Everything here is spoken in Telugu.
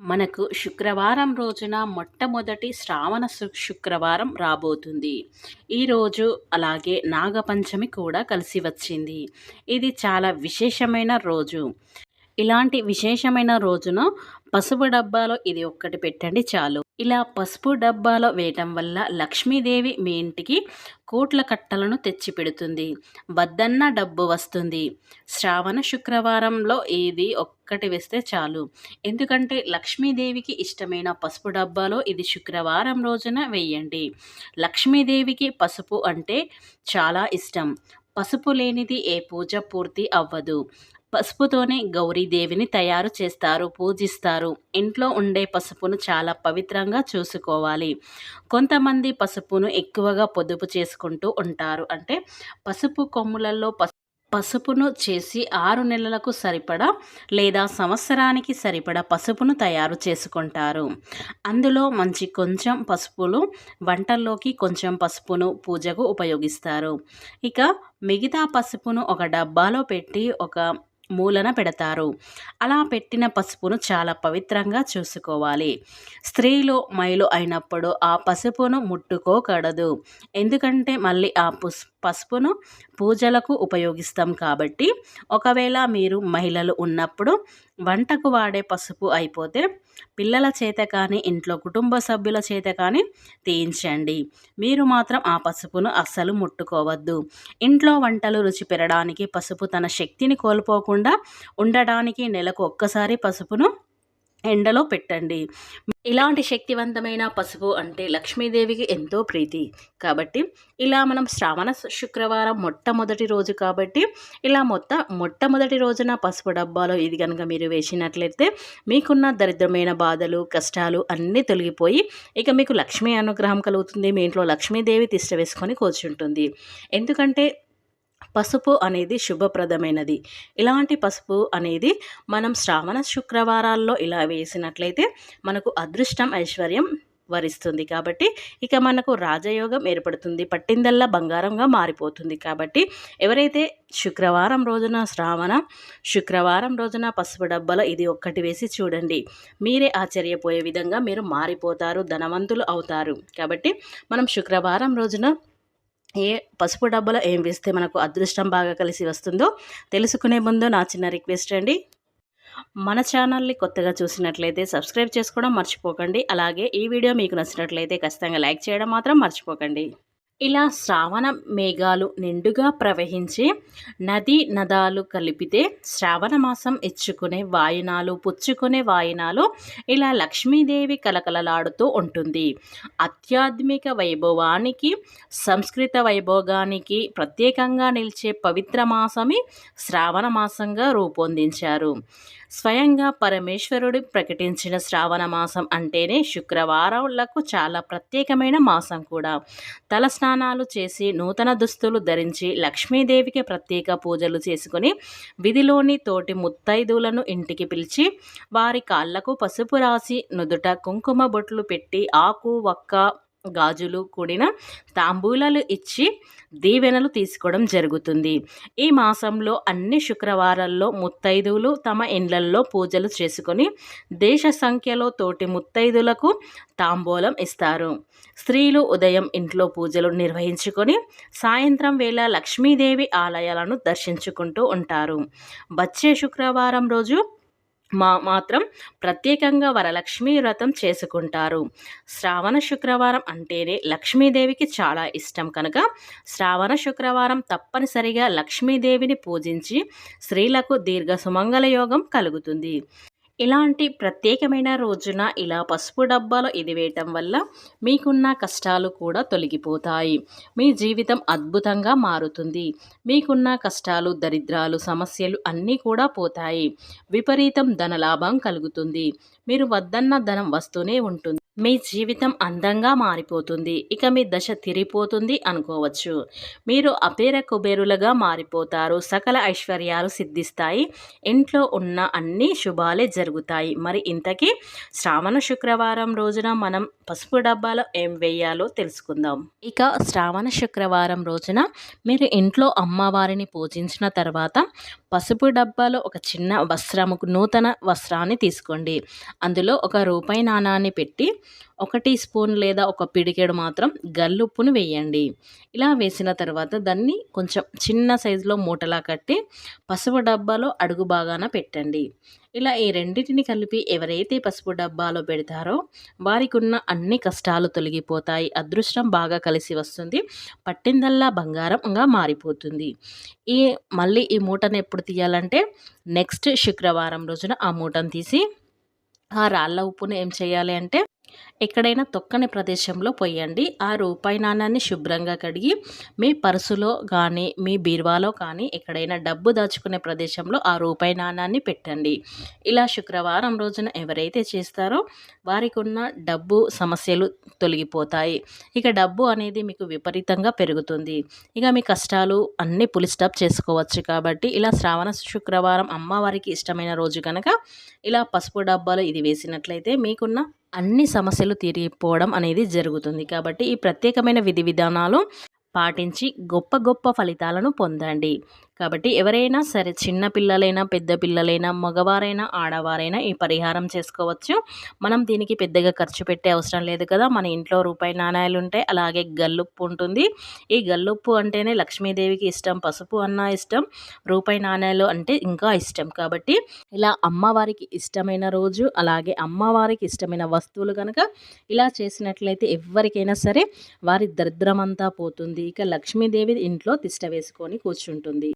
మనకు శుక్రవారం రోజున మొట్టమొదటి శ్రావణ శుక్రవారం రాబోతుంది. ఈరోజు అలాగే నాగపంచమి కూడా కలిసి వచ్చింది. ఇది చాలా విశేషమైన రోజు. ఇలాంటి విశేషమైన రోజున పసుపు డబ్బాలో ఇది ఒక్కటి పెట్టండి చాలు. ఇలా పసుపు డబ్బాలో వేయటం వల్ల లక్ష్మీదేవి మీ ఇంటికి కోట్ల కట్టలను తెచ్చి పెడుతుంది. వద్దన్న డబ్బు వస్తుంది. శ్రావణ శుక్రవారంలో ఇది ఒక్కటి వేస్తే చాలు. ఎందుకంటే లక్ష్మీదేవికి ఇష్టమైన పసుపు డబ్బాలో ఇది శుక్రవారం రోజున వేయండి. లక్ష్మీదేవికి పసుపు అంటే చాలా ఇష్టం. పసుపు లేనిది ఏ పూజ పూర్తి అవ్వదు. పసుపుతోనే గౌరీదేవిని తయారు చేస్తారు పూజిస్తారు. ఇంట్లో ఉండే పసుపును చాలా పవిత్రంగా చూసుకోవాలి. కొంతమంది పసుపును ఎక్కువగా పొదుపు చేసుకుంటూ ఉంటారు. అంటే పసుపు కొమ్ములలో పసు పసుపును చేసి ఆరు నెలలకు సరిపడా లేదా సంవత్సరానికి సరిపడా పసుపును తయారు చేసుకుంటారు. అందులో మంచి కొంచెం పసుపులు వంటల్లోకి కొంచెం పసుపును పూజకు ఉపయోగిస్తారు. ఇక మిగతా పసుపును ఒక డబ్బాలో పెట్టి ఒక మూలన పెడతారు. అలా పెట్టిన పసుపును చాలా పవిత్రంగా చూసుకోవాలి. స్త్రీలు మైలు అయినప్పుడు ఆ పసుపును ముట్టుకోకూడదు. ఎందుకంటే మళ్ళీ ఆ పుస్ పసుపును పూజలకు ఉపయోగిస్తాం కాబట్టి ఒకవేళ మీరు మహిళలు ఉన్నప్పుడు వంటకు వాడే పసుపు అయిపోతే పిల్లల చేత కానీ ఇంట్లో కుటుంబ సభ్యుల చేత కానీ తీయించండి. మీరు మాత్రం ఆ పసుపును అస్సలు ముట్టుకోవద్దు. ఇంట్లో వంటలు రుచి పెరగడానికి పసుపు తన శక్తిని కోల్పోకుండా ఉండడానికి నెలకు ఒక్కసారి పసుపును ఎండలో పెట్టండి. ఇలాంటి శక్తివంతమైన పసుపు అంటే లక్ష్మీదేవికి ఎంతో ప్రీతి. కాబట్టి ఇలా మనం శ్రావణ శుక్రవారం మొట్టమొదటి రోజు కాబట్టి ఇలా మొత్తం మొట్టమొదటి రోజున పసుపు డబ్బాలో ఇది కనుక మీరు వేసినట్లయితే మీకున్న దరిద్రమైన బాధలు కష్టాలు అన్నీ తొలగిపోయి ఇక మీకు లక్ష్మీ అనుగ్రహం కలుగుతుంది. మీ ఇంట్లో లక్ష్మీదేవి తిష్ట వేసుకొని కూర్చుంటుంది. ఎందుకంటే పసుపు అనేది శుభప్రదమైనది. ఇలాంటి పసుపు అనేది మనం శ్రావణ శుక్రవారాల్లో ఇలా వేసినట్లయితే మనకు అదృష్టం ఐశ్వర్యం వరిస్తుంది కాబట్టి ఇక మనకు రాజయోగం ఏర్పడుతుంది. పట్టిందల్లా బంగారంగా మారిపోతుంది కాబట్టి ఎవరైతే శుక్రవారం రోజున శ్రావణ శుక్రవారం రోజున పసుపు డబ్బాలో ఇది ఒక్కటి వేసి చూడండి. మీరే ఆశ్చర్యపోయే విధంగా మీరు మారిపోతారు ధనవంతులు అవుతారు. కాబట్టి మనం శుక్రవారం రోజున ఏ పసుపు డబ్బాలో ఏం వేస్తే మనకు అదృష్టం బాగా కలిసి వస్తుందో తెలుసుకునే ముందు నా చిన్న రిక్వెస్ట్ అండి. మన ఛానల్ని కొత్తగా చూసినట్లయితే సబ్స్క్రైబ్ చేసుకోవడం మర్చిపోకండి. అలాగే ఈ వీడియో మీకు నచ్చినట్లయితే ఖచ్చితంగా లైక్ చేయడం మాత్రం మర్చిపోకండి. ఇలా శ్రావణ మేఘాలు నిండుగా ప్రవహించి నదీ నదాలు కలిపితే శ్రావణ మాసం ఇచ్చుకునే వాయునాలు పుచ్చుకునే వాయునాలు ఇలా లక్ష్మీదేవి కలకలలాడుతూ ఉంటుంది. ఆధ్యాత్మిక వైభవానికి సంస్కృత వైభోగానికి ప్రత్యేకంగా నిలిచే పవిత్ర మాసమే శ్రావణ మాసంగా రూపొందించారు. స్వయంగా పరమేశ్వరుడు ప్రకటించిన శ్రావణ మాసం అంటేనే శుక్రవారాలకు చాలా ప్రత్యేకమైన మాసం కూడా. తలస్నా స్నానాలు చేసి నూతన దుస్తులు ధరించి లక్ష్మీదేవికి ప్రత్యేక పూజలు చేసుకుని విధిలోని తోటి ముత్తైదువులను ఇంటికి పిలిచి వారి కాళ్ళకు పసుపు రాసి నుదుట కుంకుమ బొట్లు పెట్టి ఆకు వక్క గాజులు కూడిన తాంబూలాలు ఇచ్చి దీవెనలు తీసుకోవడం జరుగుతుంది. ఈ మాసంలో అన్ని శుక్రవారాల్లో ముత్తైదువులు తమ ఇండ్లల్లో పూజలు చేసుకొని దేశ సంఖ్యలో తోటి ముత్తైదులకు తాంబూలం ఇస్తారు. స్త్రీలు ఉదయం ఇంట్లో పూజలు నిర్వహించుకొని సాయంత్రం వేళ లక్ష్మీదేవి ఆలయాలను దర్శించుకుంటూ ఉంటారు. వచ్చే శుక్రవారం రోజు మా మాత్రం ప్రత్యేకంగా వరలక్ష్మీ వ్రతం చేసుకుంటారు. శ్రావణ శుక్రవారం అంటేనే లక్ష్మీదేవికి చాలా ఇష్టం కనుక శ్రావణ శుక్రవారం తప్పనిసరిగా లక్ష్మీదేవిని పూజించి స్త్రీలకు దీర్ఘ సుమంగళ యోగం కలుగుతుంది. ఇలాంటి ప్రత్యేకమైన రోజున ఇలా పసుపు డబ్బాలో ఇది వేయటం వల్ల మీకున్న కష్టాలు కూడా తొలగిపోతాయి. మీ జీవితం అద్భుతంగా మారుతుంది. మీకున్న కష్టాలు దరిద్రాలు సమస్యలు అన్నీ కూడా పోతాయి. విపరీతం ధనలాభం కలుగుతుంది. మీరు వద్దన్న ధనం వస్తూనే ఉంటుంది. మీ జీవితం అందంగా మారిపోతుంది. ఇక మీ దశ తిరిగిపోతుంది అనుకోవచ్చు. మీరు అపేర కుబేరులుగా మారిపోతారు. సకల ఐశ్వర్యాలు సిద్ధిస్తాయి. ఇంట్లో ఉన్న అన్ని శుభాలే జరుగుతాయి. మరి ఇంతకీ శ్రావణ శుక్రవారం రోజున మనం పసుపు డబ్బాలో ఏం వేయాలో తెలుసుకుందాం. ఇక శ్రావణ శుక్రవారం రోజున మీరు ఇంట్లో అమ్మవారిని పూజించిన తర్వాత పసుపు డబ్బాలో ఒక చిన్న వస్త్రము నూతన వస్త్రాన్ని తీసుకోండి. అందులో ఒక రూపాయి నాణాన్ని పెట్టి ఒక టీ స్పూన్ లేదా ఒక పిడికెడు మాత్రం గల్లుప్పును వేయండి. ఇలా వేసిన తర్వాత దాన్ని కొంచెం చిన్న సైజులో మూటలా కట్టి పసుపు డబ్బాలో అడుగు బాగాన పెట్టండి. ఇలా ఈ రెండింటిని కలిపి ఎవరైతే పసుపు డబ్బాలో పెడతారో వారికి ఉన్న అన్ని కష్టాలు తొలగిపోతాయి. అదృష్టం బాగా కలిసి వస్తుంది. పట్టిందల్లా బంగారంగా మారిపోతుంది. ఈ మళ్ళీ ఈ మూటను ఎప్పుడు తీయాలంటే నెక్స్ట్ శుక్రవారం రోజున ఆ మూటను తీసి ఆ రాళ్ళ ఉప్పును ఏం చేయాలి అంటే ఎక్కడైనా తొక్కని ప్రదేశంలో పోయండి. ఆ రూపాయి నాణ్యాన్ని శుభ్రంగా కడిగి మీ పర్సులో కానీ మీ బీరువాలో కానీ ఎక్కడైనా డబ్బు దాచుకునే ప్రదేశంలో ఆ రూపాయి నాణ్యాన్ని పెట్టండి. ఇలా శుక్రవారం రోజున ఎవరైతే చేస్తారో వారికి ఉన్న డబ్బు సమస్యలు తొలగిపోతాయి. ఇక డబ్బు అనేది మీకు విపరీతంగా పెరుగుతుంది. ఇక మీ కష్టాలు అన్నీ పులి స్టాప్ చేసుకోవచ్చు కాబట్టి ఇలా శ్రావణ శుక్రవారం అమ్మవారికి ఇష్టమైన రోజు కనుక ఇలా పసుపు డబ్బాలు ఇది వేసినట్లయితే మీకున్న అన్ని సమస్యలు తీరిపోవడం అనేది జరుగుతుంది. కాబట్టి ఈ ప్రత్యేకమైన విధి విధానాలు పాటించి గొప్ప గొప్ప ఫలితాలను పొందండి. కాబట్టి ఎవరైనా సరే చిన్న పిల్లలైనా పెద్ద పిల్లలైనా మగవారైనా ఆడవారైనా ఈ పరిహారం చేసుకోవచ్చు. మనం దీనికి పెద్దగా ఖర్చు పెట్టే అవసరం లేదు కదా. మన ఇంట్లో రూపాయి నాణాలు ఉంటాయి. అలాగే గల్లుప్పు ఉంటుంది. ఈ గల్లుప్పు అంటేనే లక్ష్మీదేవికి ఇష్టం పసుపు అన్న ఇష్టం రూపాయి నాణాలు అంటే ఇంకా ఇష్టం. కాబట్టి ఇలా అమ్మవారికి ఇష్టమైన రోజు అలాగే అమ్మవారికి ఇష్టమైన వస్తువులు కనుక ఇలా చేసినట్లయితే ఎవరికైనా సరే వారి దరిద్రమంతా పోతుంది. ఇక లక్ష్మీదేవి ఇంట్లో తిష్ట వేసుకొని కూర్చుంటుంది.